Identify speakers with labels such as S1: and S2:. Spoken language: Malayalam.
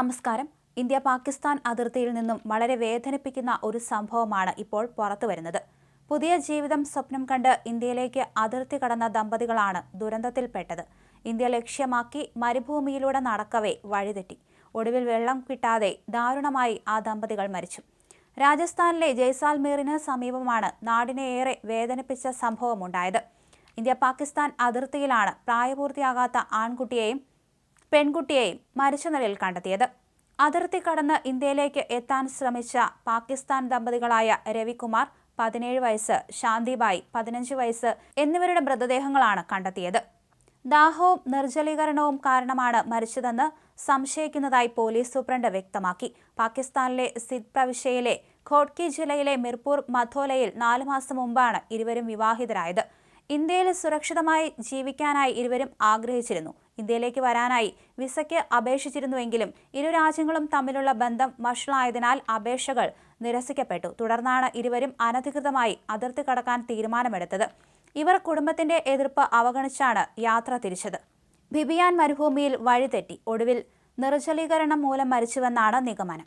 S1: നമസ്കാരം. ഇന്ത്യ പാകിസ്ഥാൻ അതിർത്തിയിൽ നിന്നും വളരെ വേദനിപ്പിക്കുന്ന ഒരു സംഭവമാണ് ഇപ്പോൾ പുറത്തുവരുന്നത് പുതിയ ജീവിതം സ്വപ്നം കണ്ട് ഇന്ത്യയിലേക്ക് അതിർത്തി കടന്ന ദമ്പതികളാണ് ദുരന്തത്തിൽപ്പെട്ടത്. ഇന്ത്യ ലക്ഷ്യമാക്കി മരുഭൂമിയിലൂടെ നടക്കവേ വഴിതെറ്റി. ഒടുവിൽ വെള്ളം കിട്ടാതെ ദാരുണമായി ആ ദമ്പതികൾ മരിച്ചു. രാജസ്ഥാനിലെ ജയ്സാൽമീറിന് സമീപമാണ് നാടിനെ ഏറെ വേദനിപ്പിച്ച സംഭവമുണ്ടായത്. ഇന്ത്യ പാകിസ്ഥാൻ അതിർത്തിയിലാണ് പ്രായപൂർത്തിയാകാത്ത ആൺകുട്ടിയെയും പെൺകുട്ടിയെയും മരിച്ച നിലയിൽ കണ്ടെത്തിയത്. അതിർത്തി കടന്ന് ഇന്ത്യയിലേക്ക് എത്താൻ ശ്രമിച്ച പാകിസ്ഥാൻ ദമ്പതികളായ രവികുമാർ പതിനേഴ് വയസ്സ് ശാന്തിബായി പതിനഞ്ച് വയസ്സ് എന്നിവരുടെ മൃതദേഹങ്ങളാണ് കണ്ടെത്തിയത്. ദാഹവും നിർജലീകരണവും കാരണമാണ് മരിച്ചതെന്ന് സംശയിക്കുന്നതായി പോലീസ് സൂപ്രണ്ട് വ്യക്തമാക്കി. പാകിസ്ഥാനിലെ സിദ് പ്രവിശ്യയിലെ ഖോഡ്കി ജില്ലയിലെ മിർപൂർ മധോലയിൽ നാലു മാസം മുമ്പാണ് ഇരുവരും വിവാഹിതരായത്. ഇന്ത്യയിൽ സുരക്ഷിതമായി ജീവിക്കാനായി ഇരുവരും ആഗ്രഹിച്ചിരുന്നു. ഇന്ത്യയിലേക്ക് വരാനായി വിസയ്ക്ക് അപേക്ഷിച്ചിരുന്നുവെങ്കിലും ഇരു രാജ്യങ്ങളും തമ്മിലുള്ള ബന്ധം വഷളായതിനാൽ അപേക്ഷകൾ നിരസിക്കപ്പെട്ടു. തുടർന്നാണ് ഇരുവരും അനധികൃതമായി അതിർത്തി കടക്കാൻ തീരുമാനമെടുത്തത്. ഇവർ കുടുംബത്തിന്റെ എതിർപ്പ് അവഗണിച്ചാണ് യാത്ര തിരിച്ചത്. ബിബിയാൻ മരുഭൂമിയിൽ വഴിതെറ്റി. ഒടുവിൽ നിർജലീകരണം മൂലം മരിച്ചുവെന്നാണ് നിഗമനം.